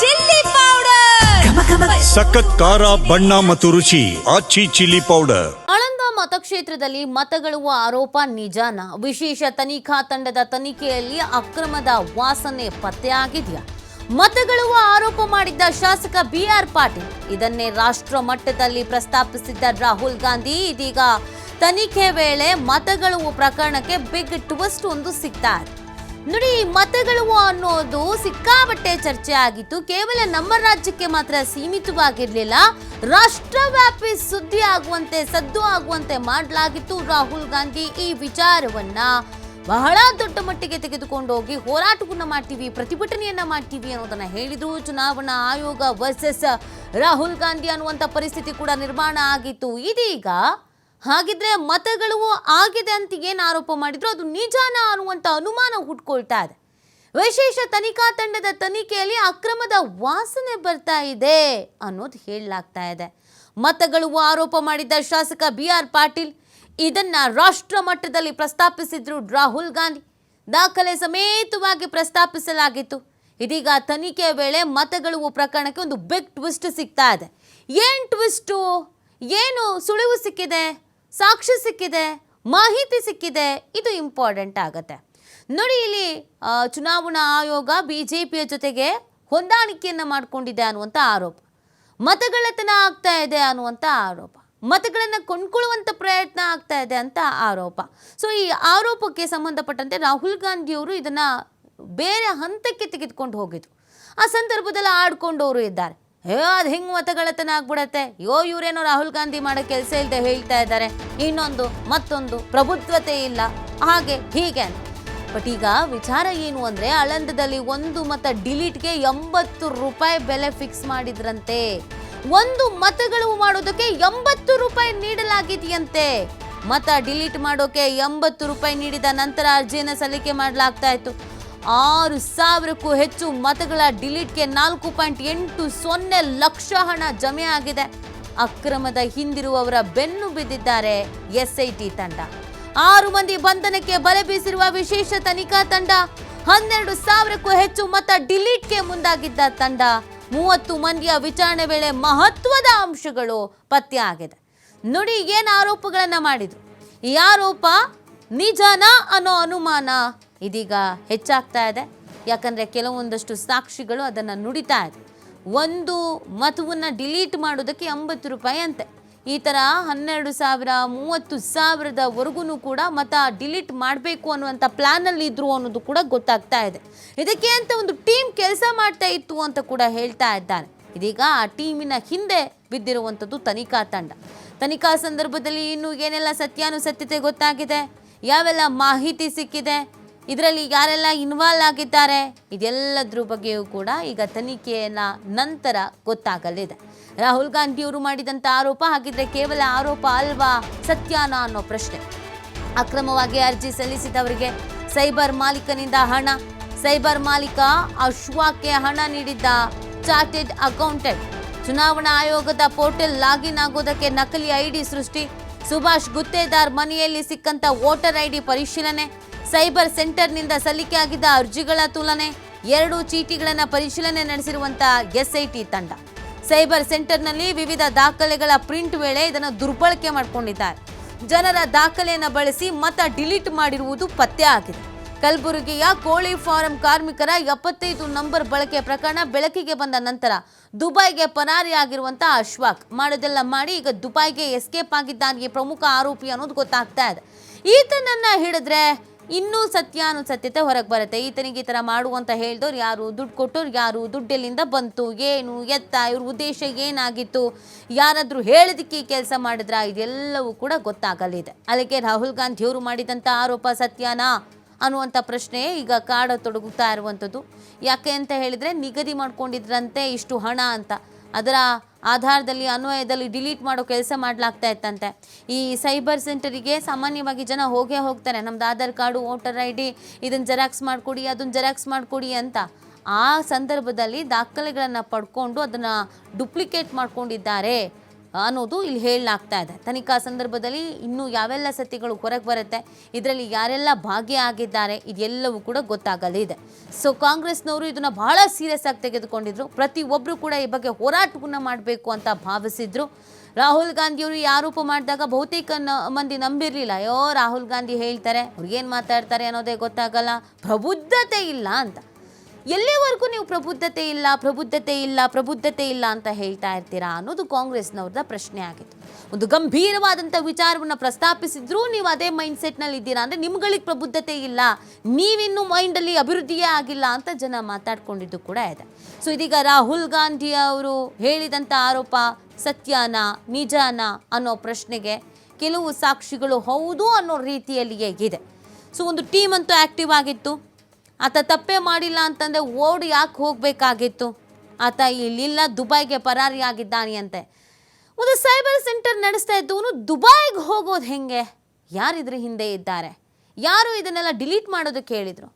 Chilli powder. ಸಖತ್ ಖಾರ ಬಣ್ಣ ಮತ್ತು ರುಚಿ ಆಚಿ ಚಿಲ್ಲಿ ಪೌಡರ್. ಆಳಂದ ಮತಕ್ಷೇತ್ರದಲ್ಲಿ ಮತಗಳುವ ಆರೋಪ ನಿಜಾನ. ವಿಶೇಷ ತನಿಖಾ ತಂಡದ ತನಿಖೆಯಲ್ಲಿ ಅಕ್ರಮದ ವಾಸನೆ ಪತ್ತೆಯಾಗಿದೆಯಾ? ಮತಗಳುವ ಆರೋಪ ಮಾಡಿದ್ದ ಶಾಸಕ ಬಿ ಆರ್ ಪಾಟೀಲ್. ಇದನ್ನೇ ರಾಷ್ಟ್ರ ಮಟ್ಟದಲ್ಲಿ ಪ್ರಸ್ತಾಪಿಸಿದ್ದ ರಾಹುಲ್ ಗಾಂಧಿ. ಇದೀಗ ತನಿಖೆ ವೇಳೆ ಮತಗಳುವ ಪ್ರಕರಣಕ್ಕೆ ಬಿಗ್ ಟ್ವಿಸ್ಟ್ ಒಂದು ಸಿಗ್ತಾರೆ ಇದೆ. ನೋಡಿ ಮತಗಳು ಅನ್ನೋದು ಸಿಕ್ಕಾಬಟ್ಟೆ ಚರ್ಚೆ ಆಗಿತ್ತು. ಕೇವಲ ನಮ್ಮ ರಾಜ್ಯಕ್ಕೆ ಮಾತ್ರ ಸೀಮಿತವಾಗಿರಲಿಲ್ಲ. ರಾಷ್ಟ್ರವ್ಯಾಪಿ ಸುದ್ದಿ ಆಗುವಂತೆ, ಸದ್ದು ಆಗುವಂತೆ ಮಾಡಲಾಗಿತ್ತು ರಾಹುಲ್ ಗಾಂಧಿ ಈ ವಿಚಾರವನ್ನ. ಬಹಳ ದೊಡ್ಡ ಮಟ್ಟಿಗೆ ತೆಗೆದುಕೊಂಡು ಹೋಗಿ ಹೋರಾಟವನ್ನು ಮಾಡ್ತೀವಿ, ಪ್ರತಿಭಟನೆಯನ್ನ ಮಾಡ್ತೀವಿ ಅನ್ನೋದನ್ನ ಹೇಳಿದ್ರು ಚುನಾವಣಾ ಆಯೋಗ ವರ್ಸಸ್ ರಾಹುಲ್ ಗಾಂಧಿ ಅನ್ನುವಂಥ ಪರಿಸ್ಥಿತಿ ಕೂಡ ನಿರ್ಮಾಣ ಆಗಿತ್ತು. ಇದೀಗ ಹಾಗಿದ್ರೆ ಮತಗಳು ಆಗಿದೆ ಅಂತ ಏನು ಆರೋಪ ಮಾಡಿದ್ರು? ಅದು ನಿಜಾನ ಅನ್ನುವಂಥ ಅನುಮಾನ ಹುಟ್ಕೊಳ್ತಾ ಇದೆ. ವಿಶೇಷ ತನಿಖಾ ತಂಡದ ತನಿಖೆಯಲ್ಲಿ ಅಕ್ರಮದ ವಾಸನೆ ಬರ್ತಾ ಇದೆ ಅನ್ನೋದು ಹೇಳಲಾಗ್ತಾ ಇದೆ. ಮತಗಳು ಆರೋಪ ಮಾಡಿದ್ದ ಶಾಸಕ ಬಿ ಆರ್ ಪಾಟೀಲ್, ಇದನ್ನ ರಾಷ್ಟ್ರ ಮಟ್ಟದಲ್ಲಿ ಪ್ರಸ್ತಾಪಿಸಿದ್ರು ರಾಹುಲ್ ಗಾಂಧಿ. ದಾಖಲೆ ಸಮೇತವಾಗಿ ಪ್ರಸ್ತಾಪಿಸಲಾಗಿತ್ತು. ಇದೀಗ ತನಿಖೆ ವೇಳೆ ಮತಗಳು ಪ್ರಕರಣಕ್ಕೆ ಒಂದು ಬಿಗ್ ಟ್ವಿಸ್ಟ್ ಸಿಗ್ತಾ ಇದೆ. ಏನ್ ಟ್ವಿಸ್ಟು? ಏನು ಸುಳಿವು ಸಿಕ್ಕಿದೆ? ಸಾಕ್ಷ್ಯ ಸಿಕ್ಕಿದೆ, ಮಾಹಿತಿ ಸಿಕ್ಕಿದೆ, ಇದು ಇಂಪಾರ್ಟೆಂಟ್ ಆಗತ್ತೆ. ನೋಡಿ ಇಲ್ಲಿ ಚುನಾವಣಾ ಆಯೋಗ ಬಿ ಜೆ ಪಿಯ ಜೊತೆಗೆ ಹೊಂದಾಣಿಕೆಯನ್ನು ಮಾಡಿಕೊಂಡಿದೆ ಅನ್ನುವಂಥ ಆರೋಪ. ಮತಗಳತನ ಆಗ್ತಾ ಇದೆ ಅನ್ನುವಂಥ ಆರೋಪ. ಮತಗಳನ್ನು ಕೊಂಡ್ಕೊಳ್ಳುವಂಥ ಪ್ರಯತ್ನ ಆಗ್ತಾ ಇದೆ ಅಂತ ಆರೋಪ. ಸೊ ಈ ಆರೋಪಕ್ಕೆ ಸಂಬಂಧಪಟ್ಟಂತೆ ರಾಹುಲ್ ಗಾಂಧಿಯವರು ಇದನ್ನು ಬೇರೆ ಹಂತಕ್ಕೆ ತೆಗೆದುಕೊಂಡು ಹೋಗಿದ್ರು. ಆ ಸಂದರ್ಭದಲ್ಲಿ ಆಡ್ಕೊಂಡವರು ಇದ್ದಾರೆ. ಏ, ಅದು ಹೆಂಗೆ ಮತಗಳತನ ಆಗ್ಬಿಡತ್ತೆ ಯೋ ಇವರೇನೋ ರಾಹುಲ್ ಗಾಂಧಿ ಮಾಡೋ ಕೆಲಸ ಇಲ್ಲದೆ ಹೇಳ್ತಾ ಇದ್ದಾರೆ. ಇನ್ನೊಂದು, ಮತ್ತೊಂದು ಪ್ರಭುತ್ವತೆ ಇಲ್ಲ. ಹಾಗೆ ಹೀಗೆ ಬಟ್ ಈಗ ವಿಚಾರ ಏನು ಅಂದ್ರೆ ಅಳಂದದಲ್ಲಿ ಒಂದು ಮತ ಡಿಲೀಟ್ಗೆ ಎಂಬತ್ತು ರೂಪಾಯಿ ಬೆಲೆ ಫಿಕ್ಸ್ ಮಾಡಿದ್ರಂತೆ. ಒಂದು ಮತಗಳು ಮಾಡೋದಕ್ಕೆ ಎಂಬತ್ತು ರೂಪಾಯಿ ನೀಡಲಾಗಿದೆಯಂತೆ. ಮತ ಡಿಲೀಟ್ ಮಾಡೋಕೆ ಎಂಬತ್ತು ರೂಪಾಯಿ ನೀಡಿದ ನಂತರ ಅರ್ಜಿಯನ್ನು ಸಲ್ಲಿಕೆ ಮಾಡಲಾಗ್ತಾ ಇತ್ತು. ಆರು ಸಾವಿರಕ್ಕೂ ಹೆಚ್ಚು ಮತಗಳ ಡಿಲೀಟ್ಗೆ ನಾಲ್ಕು ಪಾಯಿಂಟ್ ಎಂಟು ಸೊನ್ನೆ ಲಕ್ಷ ಹಣ ಜಮೆ ಆಗಿದೆ. ಅಕ್ರಮದ ಹಿಂದಿರುವವರ ಬೆನ್ನು ಬಿದ್ದಿದ್ದಾರೆ ಎಸ್ಐಟಿ ತಂಡ. ಆರು ಮಂದಿ ಬಂಧನಕ್ಕೆ ಬಲೆ ಬೀಸಿರುವ ವಿಶೇಷ ತನಿಖಾ ತಂಡ, ಹನ್ನೆರಡು ಸಾವಿರಕ್ಕೂ ಹೆಚ್ಚು ಮತ ಡಿಲೀಟ್ಗೆ ಮುಂದಾಗಿದ್ದ ತಂಡ, ಮೂವತ್ತು ಮಂದಿಯ ವಿಚಾರಣೆ ವೇಳೆ ಮಹತ್ವದ ಅಂಶಗಳು ಪತ್ತೆ ಆಗಿದೆ. ನುಡಿ ಏನು ಆರೋಪಗಳನ್ನು ಮಾಡಿದ್ರು. ಈ ಆರೋಪ ನಿಜನಾ ಅನ್ನೋ ಅನುಮಾನ ಇದೀಗ ಹೆಚ್ಚಾಗ್ತಾ ಇದೆ. ಯಾಕಂದರೆ ಕೆಲವೊಂದಷ್ಟು ಸಾಕ್ಷಿಗಳು ಅದನ್ನು ನುಡಿತಾ ಇದೆ. ಒಂದು ಮತವನ್ನು ಡಿಲೀಟ್ ಮಾಡೋದಕ್ಕೆ ಎಂಬತ್ತು ರೂಪಾಯಿ ಅಂತೆ ಈ ಥರ ಹನ್ನೆರಡು ಸಾವಿರ, ಮೂವತ್ತು ಸಾವಿರದವರೆಗೂ ಕೂಡ ಮತ ಡಿಲೀಟ್ ಮಾಡಬೇಕು ಅನ್ನುವಂಥ ಪ್ಲ್ಯಾನಲ್ಲಿ ಇದ್ರು ಅನ್ನೋದು ಕೂಡ ಗೊತ್ತಾಗ್ತಾ ಇದೆ. ಇದಕ್ಕೆ ಅಂತ ಒಂದು ಟೀಮ್ ಕೆಲಸ ಮಾಡ್ತಾ ಇತ್ತು ಅಂತ ಕೂಡ ಹೇಳ್ತಾ ಇದ್ದಾರೆ. ಇದೀಗ ಆ ಟೀಮಿನ ಹಿಂದೆ ಬಿದ್ದಿರುವಂಥದ್ದು ತನಿಖಾ ತಂಡ. ತನಿಖಾ ಸಂದರ್ಭದಲ್ಲಿ ಇನ್ನು ಏನೆಲ್ಲ ಸತ್ಯಾನುಸತ್ಯತೆ ಗೊತ್ತಾಗಿದೆ? ಯಾವೆಲ್ಲ ಮಾಹಿತಿ ಸಿಕ್ಕಿದೆ? ಇದರಲ್ಲಿ ಯಾರೆಲ್ಲ ಇನ್ವಾಲ್ವ್ ಆಗಿದ್ದಾರೆ? ಇದೆಲ್ಲದ್ರ ಬಗ್ಗೆಯೂ ಕೂಡ ಈಗ ತನಿಖೆಯನ್ನ ನಂತರ ಗೊತ್ತಾಗಲಿದೆ. ರಾಹುಲ್ ಗಾಂಧಿಯವರು ಮಾಡಿದಂಥ ಆರೋಪ ಹಾಗಿದ್ರೆ ಕೇವಲ ಆರೋಪ ಅಲ್ವಾ? ಸತ್ಯಾನ ಅನ್ನೋ ಪ್ರಶ್ನೆ. ಅಕ್ರಮವಾಗಿ ಅರ್ಜಿ ಸಲ್ಲಿಸಿದವರಿಗೆ ಸೈಬರ್ ಮಾಲೀಕನಿಂದ ಹಣ. ಸೈಬರ್ ಮಾಲೀಕ ಅಶ್ವಾಕ್ಕೆ ಹಣ ನೀಡಿದ್ದ ಚಾರ್ಟೆಡ್ ಅಕೌಂಟೆಂಟ್. ಚುನಾವಣಾ ಆಯೋಗದ ಪೋರ್ಟಲ್ ಲಾಗಿನ್ ಆಗೋದಕ್ಕೆ ನಕಲಿ ಐಡಿ ಸೃಷ್ಟಿ. ಸುಭಾಷ್ ಗುತ್ತೇದಾರ್ ಮನೆಯಲ್ಲಿ ಸಿಕ್ಕಂತ ವೋಟರ್ ಐಡಿ ಪರಿಶೀಲನೆ. ಸೈಬರ್ ಸೆಂಟರ್ನಿಂದ ಸಲ್ಲಿಕೆ ಆಗಿದ್ದ ಅರ್ಜಿಗಳ ತುಲನೆ ಎರಡು ಚೀಟಿಗಳನ್ನು ಪರಿಶೀಲನೆ ನಡೆಸಿರುವಂತಹ ಎಸ್ಐಟಿ ತಂಡ. ಸೈಬರ್ ಸೆಂಟರ್ನಲ್ಲಿ ವಿವಿಧ ದಾಖಲೆಗಳ ಪ್ರಿಂಟ್ ವೇಳೆ ಇದನ್ನು ದುರ್ಬಳಕೆ ಮಾಡಿಕೊಂಡಿದ್ದಾರೆ. ಜನರ ದಾಖಲೆಯನ್ನು ಬಳಸಿ ಮತ ಡಿಲೀಟ್ ಮಾಡಿರುವುದು ಪತ್ತೆ ಆಗಿದೆ. ಕಲಬುರಗಿಯ ಕೋಳಿ ಫಾರಂ ಕಾರ್ಮಿಕರ ಎಪ್ಪತ್ತೈದು ನಂಬರ್ ಬಳಕೆ ಪ್ರಕರಣ ಬೆಳಕಿಗೆ ಬಂದ ನಂತರ ದುಬೈಗೆ ಪರಾರಿಯಾಗಿರುವಂತಹ ಅಶ್ವಾಕ್. ಮಾಡೋದೆಲ್ಲ ಮಾಡಿ ಈಗ ದುಬೈಗೆ ಎಸ್ಕೇಪ್ ಆಗಿದ್ದಾನೆ ಪ್ರಮುಖ ಆರೋಪಿ ಅನ್ನೋದು ಗೊತ್ತಾಗ್ತಾ ಇದೆ. ಈತನನ್ನ ಹಿಡಿದ್ರೆ ಇನ್ನೂ ಸತ್ಯಾನುಸತ್ಯತೆ ಹೊರಗೆ ಬರುತ್ತೆ. ಈತನಿಗೆ ಈ ಥರ ಮಾಡು ಅಂತ ಹೇಳಿದವ್ರು ಯಾರು? ದುಡ್ಡು ಕೊಟ್ಟವ್ರು ಯಾರು? ದುಡ್ಡೆಲ್ಲಿಂದ ಬಂತು. ಏನು? ಎತ್ತ? ಇವ್ರ ಉದ್ದೇಶ ಏನಾಗಿತ್ತು? ಯಾರಾದರೂ ಹೇಳೋದಕ್ಕೆ ಕೆಲಸ ಮಾಡಿದ್ರ? ಇದೆಲ್ಲವೂ ಕೂಡ ಗೊತ್ತಾಗಲಿದೆ. ಅದಕ್ಕೆ ರಾಹುಲ್ ಗಾಂಧಿ ಅವರು ಮಾಡಿದಂಥ ಆರೋಪ ಸತ್ಯನಾ ಅನ್ನುವಂಥ ಪ್ರಶ್ನೆ ಈಗ ಕಾಡ ತೊಡಗುತ್ತಾ ಇರುವಂಥದ್ದು. ಯಾಕೆ ಅಂತ ಹೇಳಿದರೆ, ನಿಗದಿ ಮಾಡ್ಕೊಂಡಿದ್ರಂತೆ ಇಷ್ಟು ಹಣ ಅಂತ. ಅದರ ಆಧಾರದಲ್ಲಿ, ಅನ್ವಯದಲ್ಲಿ ಡಿಲೀಟ್ ಮಾಡೋ ಕೆಲಸ ಮಾಡಲಾಗ್ತಾ ಇತ್ತಂತೆ. ಈ ಸೈಬರ್ ಸೆಂಟರಿಗೆ ಸಾಮಾನ್ಯವಾಗಿ ಜನ ಹೋಗೇ ಹೋಗ್ತಾರೆ. ನಮ್ದು Aadhaar card, voter I D ಇದನ್ನು ಜೆರಾಕ್ಸ್ ಮಾಡಿಕೊಡಿ ಅದನ್ನು ಜೆರಾಕ್ಸ್ ಮಾಡಿಕೊಡಿ ಅಂತ ಆ ಸಂದರ್ಭದಲ್ಲಿ ದಾಖಲೆಗಳನ್ನು ಪಡ್ಕೊಂಡು ಅದನ್ನು ಡುಪ್ಲಿಕೇಟ್ ಮಾಡ್ಕೊಂಡಿದ್ದಾರೆ. ಅನ್ನೋದು ಇಲ್ಲಿ ಹೇಳಲಾಗ್ತಾ ಇದೆ. ತನಿಖಾ ಸಂದರ್ಭದಲ್ಲಿ ಇನ್ನೂ ಯಾವೆಲ್ಲ ಸತ್ಯಗಳು ಹೊರಗೆ ಬರುತ್ತೆ, ಇದರಲ್ಲಿ ಯಾರೆಲ್ಲ ಭಾಗಿಯಾಗಿದ್ದಾರೆ ಇದೆಲ್ಲವೂ ಕೂಡ ಗೊತ್ತಾಗಲಿದೆ ಸೊ ಕಾಂಗ್ರೆಸ್ನವರು ಇದನ್ನು ಬಹಳ ಸೀರಿಯಸ್ ಆಗಿ ತೆಗೆದುಕೊಂಡಿದ್ರು. ಪ್ರತಿಯೊಬ್ಬರು ಕೂಡ ಈ ಬಗ್ಗೆ ಹೋರಾಟವನ್ನು ಮಾಡಬೇಕು ಅಂತ ಭಾವಿಸಿದ್ರು. ರಾಹುಲ್ ಗಾಂಧಿಯವರು ಈ ಆರೋಪ ಮಾಡಿದಾಗ ಬಹುತೇಕ ನ- ಮಂದಿ ನಂಬಿರಲಿಲ್ಲ. ಅಯ್ಯೋ, ರಾಹುಲ್ ಗಾಂಧಿ ಹೇಳ್ತಾರೆ ಅವ್ರಿಗೇನು ಮಾತಾಡ್ತಾರೆ ಅನ್ನೋದೇ ಗೊತ್ತಾಗಲ್ಲ. ಪ್ರಬುದ್ಧತೆ ಇಲ್ಲ ಅಂತ. ಎಲ್ಲಿವರೆಗೂ ನೀವು ಪ್ರಬುದ್ಧತೆ ಇಲ್ಲ ಪ್ರಬುದ್ಧತೆ ಇಲ್ಲ ಪ್ರಬುದ್ಧತೆ ಇಲ್ಲ ಅಂತ ಹೇಳ್ತಾ ಇರ್ತೀರಾ ಅನ್ನೋದು ಕಾಂಗ್ರೆಸ್ನವ್ರದ ಪ್ರಶ್ನೆ ಆಗಿತ್ತು. ಒಂದು ಗಂಭೀರವಾದಂಥ ವಿಚಾರವನ್ನು ಪ್ರಸ್ತಾಪಿಸಿದ್ರೂ ನೀವು ಅದೇ ಮೈಂಡ್ ಸೆಟ್ನಲ್ಲಿ ಇದ್ದೀರಾ ಅಂದರೆ ನಿಮ್ಗಳಿಗೆ ಪ್ರಬುದ್ಧತೆ ಇಲ್ಲ, ನೀವಿನ್ನೂ ಮೈಂಡಲ್ಲಿ ಅಭಿವೃದ್ಧಿಯೇ ಆಗಿಲ್ಲ ಅಂತ ಜನ ಮಾತಾಡ್ಕೊಂಡಿದ್ದು ಕೂಡ ಇದೆ. ಸೊ ಇದೀಗ ರಾಹುಲ್ ಗಾಂಧಿ ಅವರು ಹೇಳಿದಂಥ ಆರೋಪ ಸತ್ಯಾನ, ನಿಜಾನ ಅನ್ನೋ ಪ್ರಶ್ನೆಗೆ ಕೆಲವು ಸಾಕ್ಷಿಗಳು ಹೌದು ಅನ್ನೋ ರೀತಿಯಲ್ಲಿಯೇ ಇದೆ. ಸೊ ಒಂದು ಟೀಮ್ ಅಂತೂ ಆ್ಯಕ್ಟಿವ್ ಆಗಿತ್ತು. ಆತ ತಪ್ಪೇ ಮಾಡಿಲ್ಲ ಅಂತಂದರೆ ಓಡಿ ಯಾಕೆ ಹೋಗಬೇಕಾಗಿತ್ತು? ಆತ ಇಲ್ಲಿಲ್ಲ, ದುಬೈಗೆ ಪರಾರಿಯಾಗಿದ್ದಾನೆಯಂತೆ. ಒಂದು ಸೈಬರ್ ಸೆಂಟರ್ ನಡೆಸ್ತಾ ಇದ್ದವನು ದುಬೈಗೆ ಹೋಗೋದು ಹೆಂಗೆ? ಯಾರಿದ್ರ ಹಿಂದೆ ಇದ್ದಾರೆ? ಯಾರು ಇದನ್ನೆಲ್ಲ ಡಿಲೀಟ್ ಮಾಡೋದಕ್ಕೆ ಹೇಳಿದರು